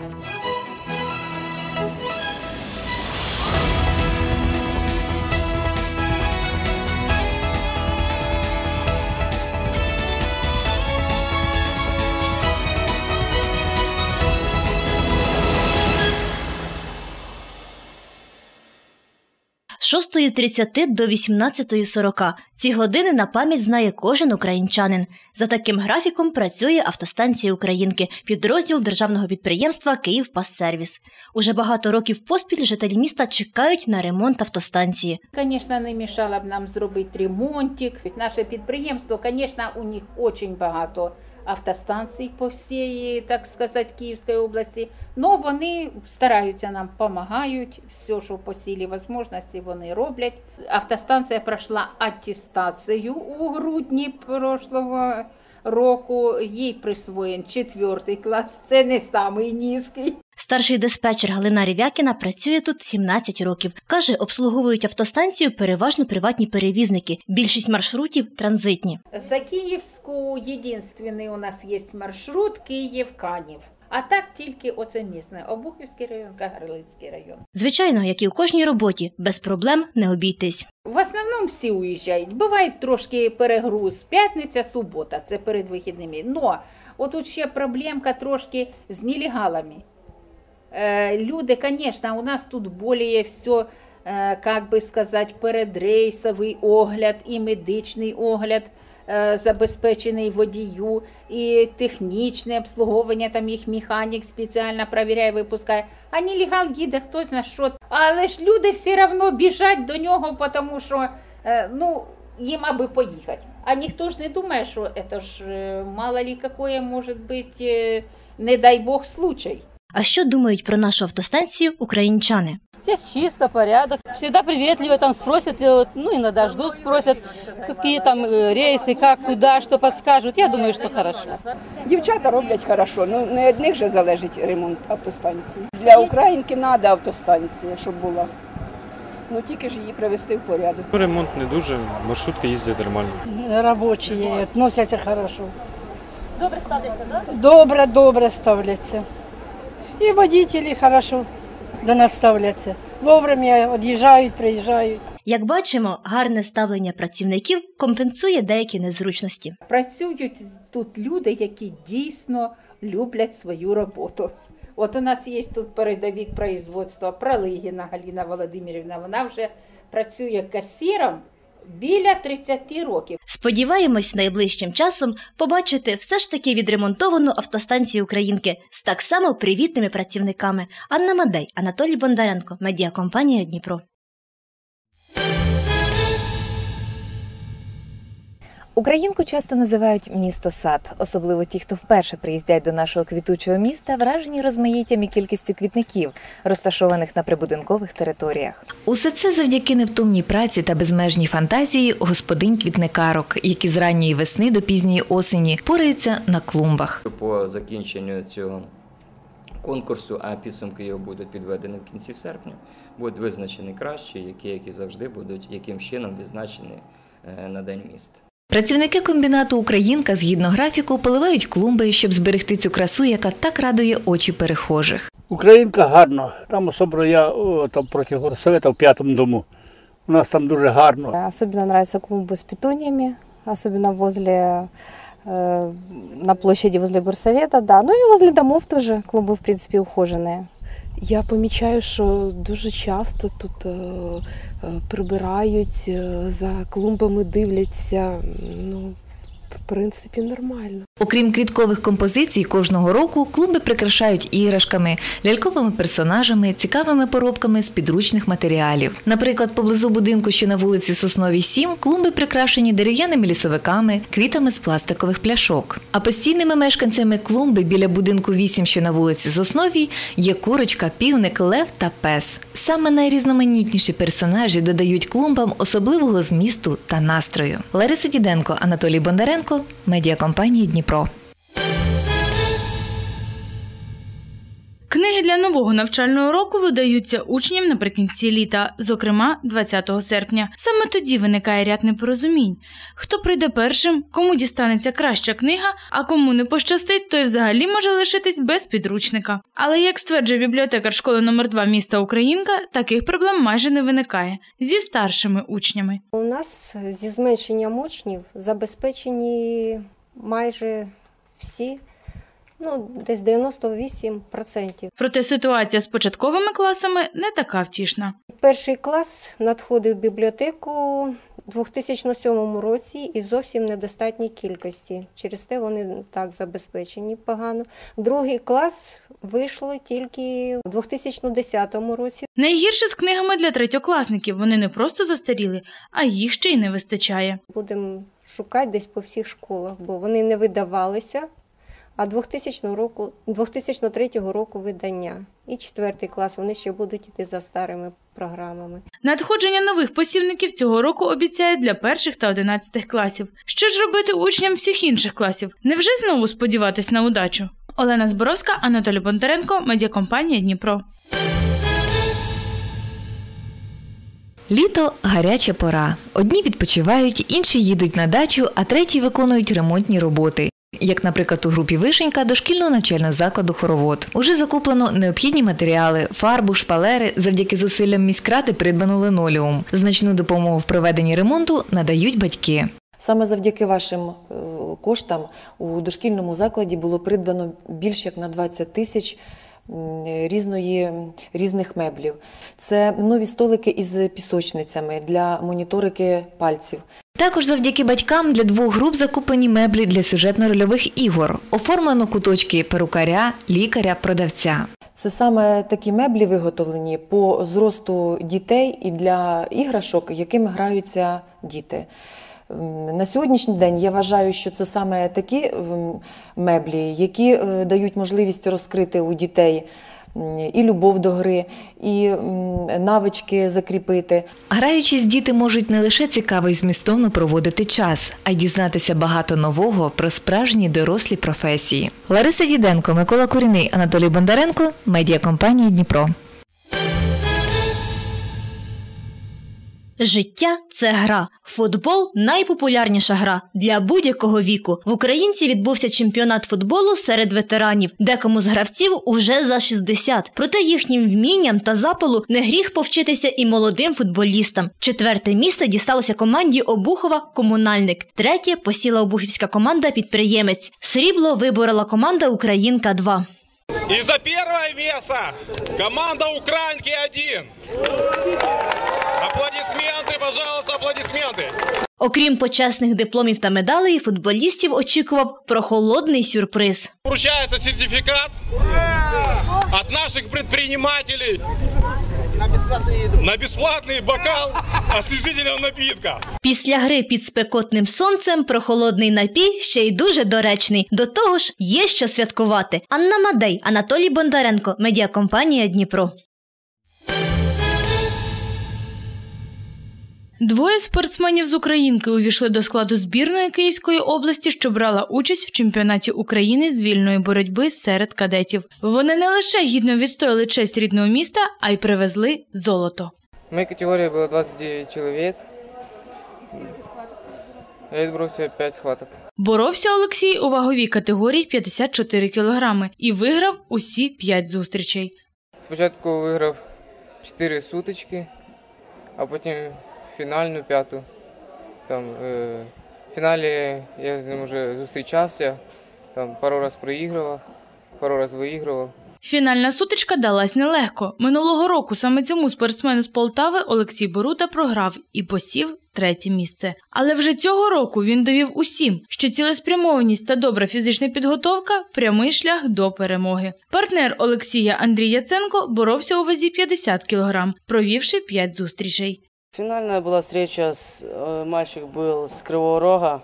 Música З 6.30 до 18.40. Ці години на пам'ять знає кожен українчанин. За таким графіком працює автостанція Українки, підрозділ державного підприємства «Київпассервіс». Уже багато років поспіль жителі міста чекають на ремонт автостанції. Звісно, не мішало б нам зробити ремонтик. Наше підприємство, звісно, у них дуже багато автостанцій по всій, так сказати, Київській області. але вони стараються нам, допомагають. Все, що по силі можливості, вони роблять. Автостанція пройшла атестацію у грудні прошлого року. Їй присвоєн четвертий клас. Це не самий низький. Старший диспетчер Галина Рівякіна працює тут 17 років. Каже, обслуговують автостанцію переважно приватні перевізники. Більшість маршрутів транзитні. За Київську єдиний у нас є маршрут Київ-Канів. А так тільки оце місне Обухівський район, Кагарлицький район. Звичайно, як і у кожній роботі, без проблем не обійтись. В основному всі уїжджають. Буває трошки перегруз. П'ятниця, субота, це перед вихідними. Но отут ще проблемка трошки з нелегалами. Е, люди, звісно, у нас тут більше все, як би сказати, передрейсовий огляд і медичний огляд е, забезпечений водію, і технічне обслуговування, там їх механік спеціально перевіряє, випускає. А нелегал їде, хтось на що. Але ж люди все одно біжать до нього, тому що е, ну, їм аби поїхати. А ніхто ж не думає, що це ж мало ли який може бути, не дай Бог, случай. А що думають про нашу автостанцію українчани? Здесь чисто, порядок. Всегда приветливо там спросят, ну и на дожду спросят, какие там рейсы, как, куда, что подскажут. Я думаю, что хорошо. Дівчата роблять хорошо, ну не від них же залежить ремонт автостанції. Для українки треба автостанція, щоб була. Ну тільки ж її привести в порядок. Ремонт не дуже, маршрутка їздить нормально. Робочі відносяться хорошо. Добре ставляться, да? Добре, добре ставляться. І водителі хорошо до нас ставляться. Вовремя від'їжджають, приїжджають. Як бачимо, гарне ставлення працівників компенсує деякі незручності. Працюють тут люди, які дійсно люблять свою роботу. От у нас є тут передовик производства Пролигіна Галіна Володимирівна. Вона вже працює касіром біля 30 років. Сподіваємось, найближчим часом побачити все ж таки відремонтовану автостанцію Українки з так само привітними працівниками. Анна Мадей, Анатолій Бондаренко, медіакомпанія Дніпро. Українку часто називають місто сад, особливо ті, хто вперше приїздять до нашого квітучого міста, вражені розмаїттям і кількістю квітників, розташованих на прибудинкових територіях. Усе це завдяки невтомній праці та безмежній фантазії господинь квітникарок, які з ранньої весни до пізньої осені пораються на клумбах. По закінченню цього конкурсу, а підсумки його будуть підведені в кінці серпня, будуть визначені кращі, які, які завжди будуть яким чином відзначені е, на день міста. Працівники комбінату Українка згідно графіку поливають клумби, щоб зберегти цю красу, яка так радує очі перехожих. Українка гарно. Там особливо я о, там проти горсовета в п'ятому дому. У нас там дуже гарно. Особенно нравятся клумбы с петуниями, особенно возле э, на площади возле горсовета, да. Ну и возле домов тоже клумбы, в принципе, ухоженные. Я помічаю, що дуже часто тут е, е, прибирають, е, за клумбами дивляться. Ну, в принципі, нормально. Окрім квіткових композицій, кожного року клумби прикрашають іграшками, ляльковими персонажами, цікавими поробками з підручних матеріалів. Наприклад, поблизу будинку, що на вулиці Сосновій 7, клумби прикрашені дерев'яними лісовиками, квітами з пластикових пляшок. А постійними мешканцями клумби біля будинку 8, що на вулиці Сосновій, є курочка, півник, лев та пес. Саме найрізноманітніші персонажі додають клумбам особливого змісту та настрою. Лариса Діденко, Анатолій Бондаренко, медіакомпанія Дніпро. Книги для нового навчального року видаються учням наприкінці літа, зокрема 20 серпня. Саме тоді виникає ряд непорозумінь. Хто прийде першим, кому дістанеться краща книга, а кому не пощастить, той взагалі може лишитись без підручника. Але як стверджує бібліотекар школи номер 2 міста Українка, таких проблем майже не виникає зі старшими учнями. У нас зі зменшенням учнів забезпечені майже всі, ну десь 98%. Проте ситуація з початковими класами не така втішна. Перший клас надходив в бібліотеку у 2007 році і зовсім недостатній кількості. Через те вони так забезпечені погано. Другий клас вийшло тільки у 2010 році. Найгірше з книгами для третьокласників. Вони не просто застаріли, а їх ще й не вистачає. Будемо шукати десь по всіх школах, бо вони не видавалися. А 2000 року, 2003 року видання і четвертий клас вони ще будуть йти за старими програмами. Надходження нових посівників цього року обіцяють для перших та одинадцятих класів. Що ж робити учням всіх інших класів? Невже знову сподіватись на удачу? Олена Зборовська, Анатолій Бондаренко, медіакомпанія Дніпро. Літо гаряча пора. Одні відпочивають, інші їдуть на дачу, а треті виконують ремонтні роботи. Як, наприклад, у групі Вишенька дошкільного навчального закладу Хоровод. Уже закуплено необхідні матеріали, фарбу, шпалери. Завдяки зусиллям міськради придбано линолеум. Значну допомогу в проведенні ремонту надають батьки. Саме завдяки вашим е, коштам у дошкільному закладі було придбано більш як на 20 тисяч різної, різних меблів. Це нові столики із пісочницями для моніторики пальців. Також завдяки батькам для двох груп закуплені меблі для сюжетно-рольових ігор. Оформлено куточки перукаря, лікаря, продавця. Це саме такі меблі виготовлені по зросту дітей і для іграшок, якими граються діти. На сьогоднішній день я вважаю, що це саме такі меблі, які е, дають можливість розкрити у дітей і любов до гри, і навички закріпити. Граючись, діти можуть не лише цікаво і змістовно проводити час, а й дізнатися багато нового про справжні дорослі професії. Лариса Діденко, Микола Куріний, Анатолій Бондаренко, медіакомпанія Дніпро. Життя це гра. Футбол найпопулярніша гра для будь-якого віку. В українці відбувся чемпіонат футболу серед ветеранів, декому з гравців уже за 60. Проте їхнім вмінням та запалу не гріх повчитися і молодим футболістам. Четверте місце дісталося команді Обухова Комунальник. Третє посіла обухівська команда Підприємець. Срібло виборола команда Українка 2 И за первое место команда Украинки 1. Аплодисменты, пожалуйста, аплодисменты. Окрім почесних дипломів та медалей, футболістів очікував прохолодний сюрприз. Вручається сертифікат від наших предпринимателей на бесплатный бокал освіжительного напитка. Після гри під спекотним сонцем прохолодний напій ще й дуже доречний. До того ж, є що святкувати. Анна Мадей, Анатолій Бондаренко, медіакомпанія Дніпро. Двоє спортсменів з Українки увійшли до складу збірної Київської області, що брала участь в чемпіонаті України з вільної боротьби серед кадетів. Вони не лише гідно відстояли честь рідного міста, а й привезли золото. В моей категории было 29 человек. Я відбрався 5 схваток. Боровся Олексій у ваговій категорії 54 кілограми і виграв усі 5 зустрічей. Спочатку виграв 4 сутички, а потім фінальну п'яту. Там, е, в фіналі я з ним вже зустрічався, там пару раз проігрував, пару раз виігрував. Фінальна сутичка далась нелегко. Минулого року саме цьому спортсмену з Полтави Олексій Борута програв і посів третє місце. Але вже цього року він довів усім, що цілеспрямованість та добра фізична підготовка прямий шлях до перемоги. Партнер Олексія Андрій Яценко боровся у вазі 50 кг, провівши 5 зустрічей. Финальная была встреча, с, э, мальчик был с Кривого Рога,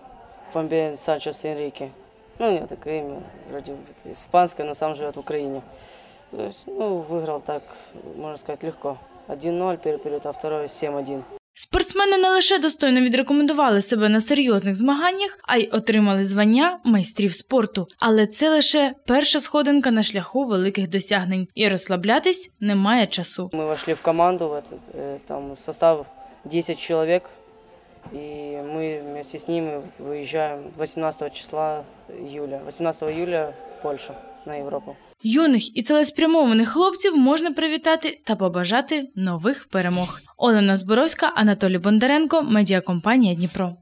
Фамбиан Санчес Энрике. Ну, у него такое имя, вроде бы испанское, но сам живет в Украине. То есть, ну, выиграл так, можно сказать, легко. 1-0 первый период, а второй 7-1. Спортсмени не лише достойно відрекомендували себе на серйозних змаганнях, а й отримали звання майстрів спорту. Але це лише перша сходинка на шляху великих досягнень, і розслаблятись немає часу. Мы вошли в команду, в этот, э, там состав 10 человек, и мы вместе с ними выезжаем 18 числа июля, 18 июля в Польшу на Європу. Юних і цілеспрямованих хлопців можна привітати та побажати нових перемог. Олена Зборовська, Анатолій Бондаренко, медіакомпанія Дніпро.